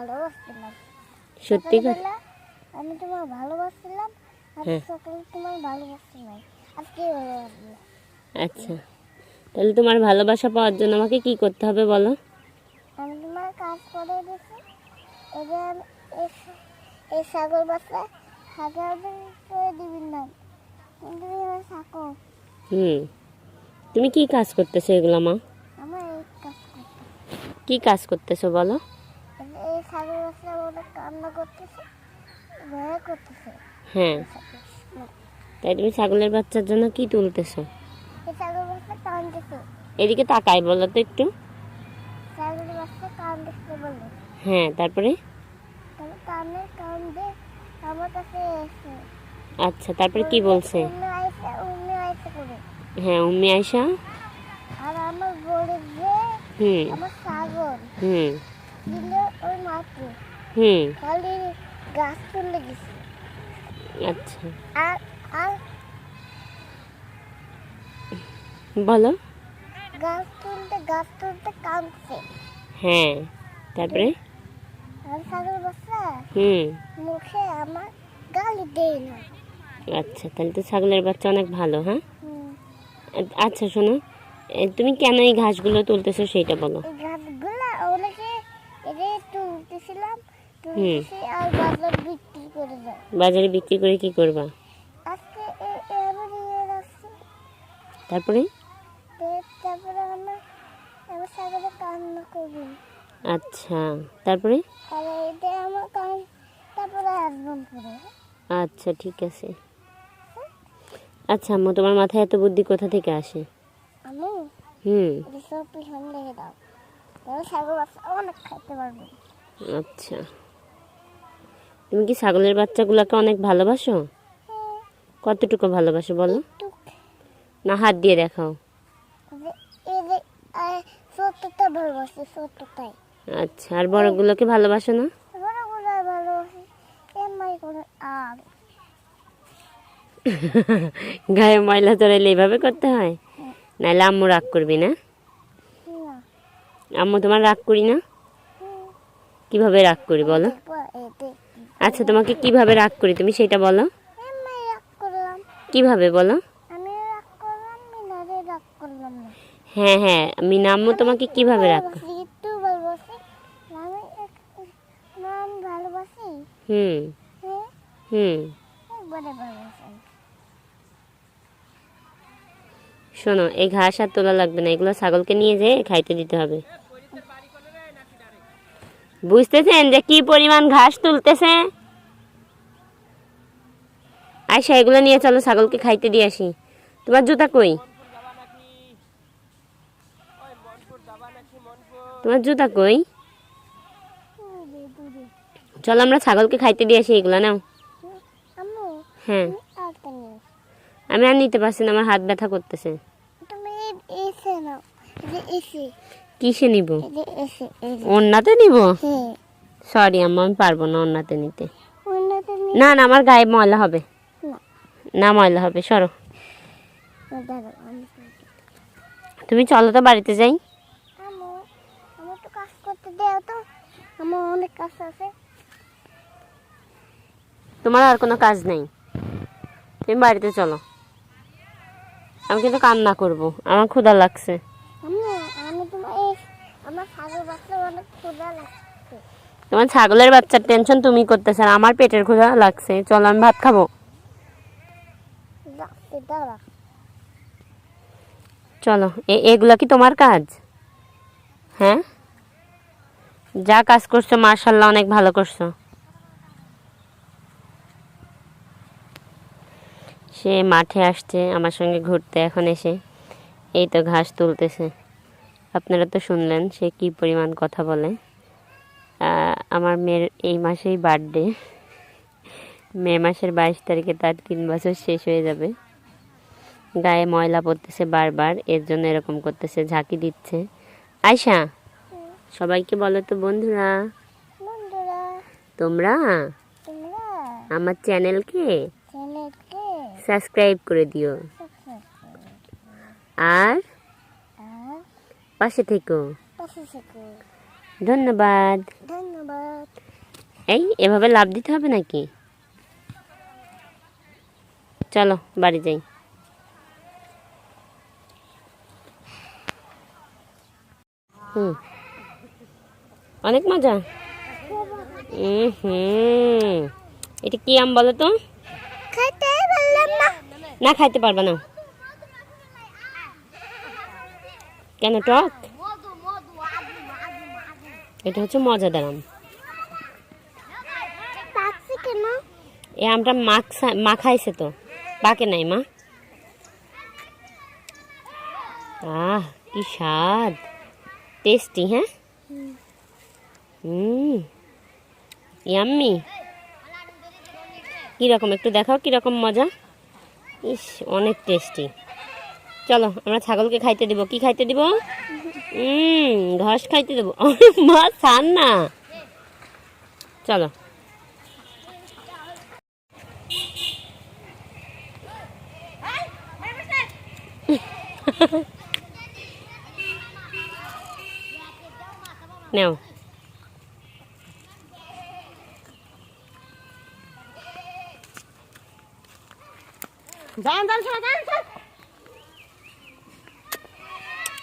ভালোবাসছিলাম। সত্যি কথা? আমি তোমার ভালোবাসছিলাম আর হ্যাঁ। সকালে তোমার ভালোবাসছি নাই। আজকে আচ্ছা। তাহলে তোমার ভালোবাসা পাওয়ার জন্য আমাকে কি করতে হবে বলো? আমি তোমার কাজ করে দিছি। এবার এই- এই ছাগল বাচ্চা করে দিবি না। কিন্তু থাকো হুম। তুমি কি কাজ করতেছো এগুলো মা? আমার এই কাজ করতে। কি কাজ করতেছো বলো? এই ছাগল বাচ্চা ওরা কান্না করতেছে ভয় করতেছে। হ্যাঁ। তাই তুমি ছাগলের বাচ্চার জন্য কি তুলতেছো? এই ছাগল বাচ্চা এদিকে তাকাই বলো তো একটু। ছাগল বাচ্চা বলে। হ্যাঁ তারপরে? তবে কানে কান্দে আমার কাছে এসে। আচ্ছা তারপরে কি বলছে? হ্যাঁ উম্মি আয়সা আর আমার বলে যে হুম। আমার ছাগল। হুম। হুম। গাছ আচ্ছা। আর আর বলো। গাছ তুলতে গাছ তুলতে কাঁদছে। হ্যাঁ তারপরে? আর ছাগল বাচ্চা হুম। মুখে আমার গালি দেয় না। আচ্ছা তাহলে তো ছাগলের বাচ্চা অনেক ভালো হ্যাঁ? আচ্ছা শোনো। তুমি কেন এই ঘাসগুলো তুলতেছো সেটা বলো। ঘাসগুলো ওগুলোকে তুলতেছিলাম আর বাজার বিক্রি বাজারে বিক্রি করে কি করবা? তারপরে? আচ্ছা তারপরে? আমার কান তারপরে আচ্ছা ঠিক আছে। আচ্ছা আম্মু তোমার মাথায় এত বুদ্ধি কোথা থেকে আসে? হুম। সব তুমি কি ছাগলের বাচ্চাগুলোকে অনেক ভালোবাসো? কতটুকু ভালোবাসো বলো? না হাত দিয়ে দেখাও। আচ্ছা আর বড়গুলোকে ভালোবাসো না? গায়ে ময়লা চড়াইলে এইভাবে করতে হয়? নাহলে আম্মু রাগ করবি না? আম্মু তোমার রাগ করি না? কীভাবে রাগ করি বলো। আচ্ছা তোমাকে কীভাবে রাগ করি তুমি সেটা বলো। কীভাবে বলো। আমি হ্যাঁ হ্যাঁ মিনা আম্মু তোমাকে কীভাবে রাগ আমি আমি হুম হুম শোনো এই ঘাস আর তোলা লাগবে না এগুলো ছাগলকে নিয়ে যেয়ে খাইতে দিতে হবে। বুঝতেছেন যে কি পরিমাণ ঘাস তুলতেছে? আয়সা এগুলো নিয়ে চলো, ছাগলকে খাইতে দিয়ে আসি। তোমার জুতা কই? তোমার জুতা কই? চলো, আমরা ছাগলকে খাইতে দিয়ে আসি, এগুলো নাও। হ্যাঁ। আমি আর নিতে পারছি না, আমার হাত ব্যথা করতেছে। কিসে নিব? ওন্নাতে নিব? সরি আম্মা আমি পারব না ওন্নাতে নিতে। না না আমার গায়ে ময়লা হবে। না। ময়লা হবে সরো। তুমি চলো তো বাড়িতে যাই। তোমার আর কোনো কাজ নেই। তুমি বাড়িতে চলো। আমি কিন্তু কান্না করব। আমার ক্ষুধা লাগছে আম্মু আমি তোমার এই আমার ছাগল বাচ্চা অনেক ক্ষুধা লাগছে তোমার ছাগলের বাচ্চার টেনশন তুমি করতেছে আর আমার পেটের ক্ষুধা লাগছে। চলো আমি ভাত খাব। চলো এগুলা কি তোমার কাজ? হ্যাঁ? যা কাজ করছ মার্শাল্লাহ অনেক ভালো করছ। সে মাঠে আসছে আমার সঙ্গে ঘুরতে এখন এসে। এই তো ঘাস তুলতেছে। আপনারা তো শুনলেন সে কি পরিমাণ কথা বলে। আমার মেয়ের এই মাসেই বার্থডে মে মাসের বাইশ তারিখে তার তিন বছর শেষ হয়ে যাবে। গায়ে ময়লা পড়তেছে বারবার এর জন্য এরকম করতেছে ঝাঁকি দিচ্ছে। আয়সা সবাইকে বলো তো বন্ধুরা। তোমরা? আমার চ্যানেলকে? সাবস্ক্রাইব করে দিও। আর পাশে থেকো। পাশে থেকো। ধন্যবাদ। ধন্যবাদ। এই এভাবে লাভ দিতে হবে নাকি? চলো বাড়ি যাই। হুম। অনেক মজা? হুম এটা কি আম বলো তো? না খাইতে পারবা না। কেন টক এটা হচ্ছে মজাদার আম। এই আমটা মাখা মাখাইছে তো। পাকে নাই মা। আহ কি স্বাদ। টেস্টি হ্যাঁ? হুম। ইয়াম্মি কীরকম? একটু দেখাও কীরকম মজা। ইস অনেক টেস্টি চলো, আমরা ছাগলকে খাইতে দিব। কি খাইতে দিব? হুম ঘাস খাইতে দেবো। মা ছান না চলো। নাও।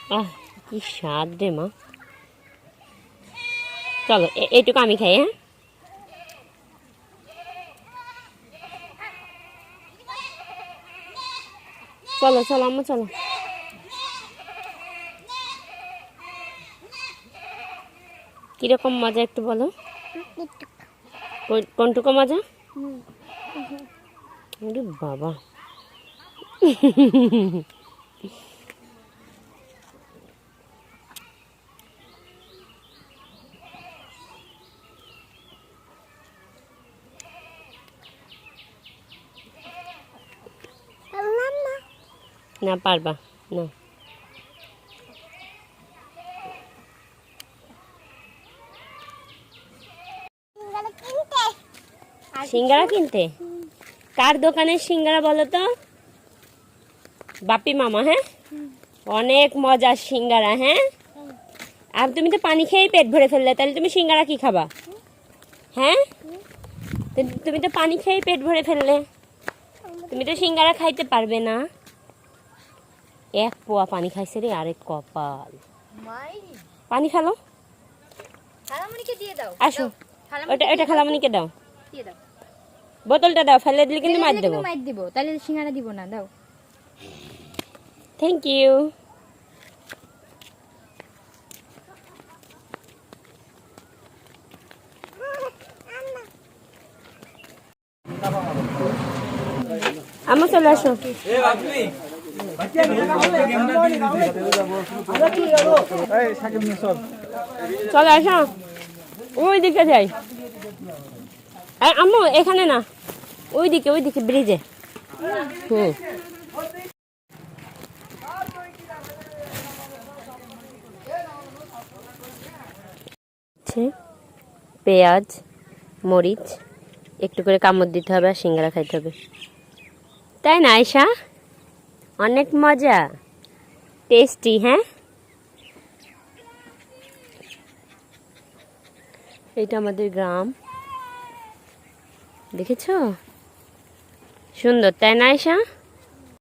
আহ কি স্বাদ রে মা। চলো এইটুকু আমি খাই হ্যাঁ? চলো চলো আম্মা চলো। কীরকম মজা একটু বলো। কোন- কোনটুকু মজা? বাবা পারলাম না না পারবা না। সিঙ্গারা কিনতে? কার দোকানের সিঙ্গারা বলো তো? বাপি মামা হ্যাঁ? অনেক মজার সিঙ্গারা হ্যাঁ? আর তুমি তো পানি খেয়েই পেট ভরে ফেললে তাহলে তুমি সিঙ্গারা কি খাবা? হ্যাঁ? তুমি তো পানি খেয়েই পেট ভরে ফেললে। তুমি তো সিঙ্গারা খাইতে পারবে না। এক পোয়া পানি খাইছে রে আরেক কপাল। মাই। পানি খালো? খালামণিকে দিয়ে দাও। আসো। ওটা ওটা খালামণিকে দাও। বোতলটা দাও ফেলে দিলে কিন্তু মার দেবো। মাইর দিব। তাহলে সিঙ্গারা দিব না দাও। থ্যাংক ইউ আমার চলে আসো। চলে আসো। ওই দিকে যাই আম্মু, এখানে না। ওই দিকে ওই দিকে ব্রিজে হুম পেঁয়াজ, মরিচ, একটু করে কামড় দিতে হবে আর সিঙ্গারা খাইতে হবে। তাই না আয়সা অনেক মজা। টেস্টি হ্যাঁ? এটা আমাদের গ্রাম। দেখেছ? সুন্দর তাই না আয়সা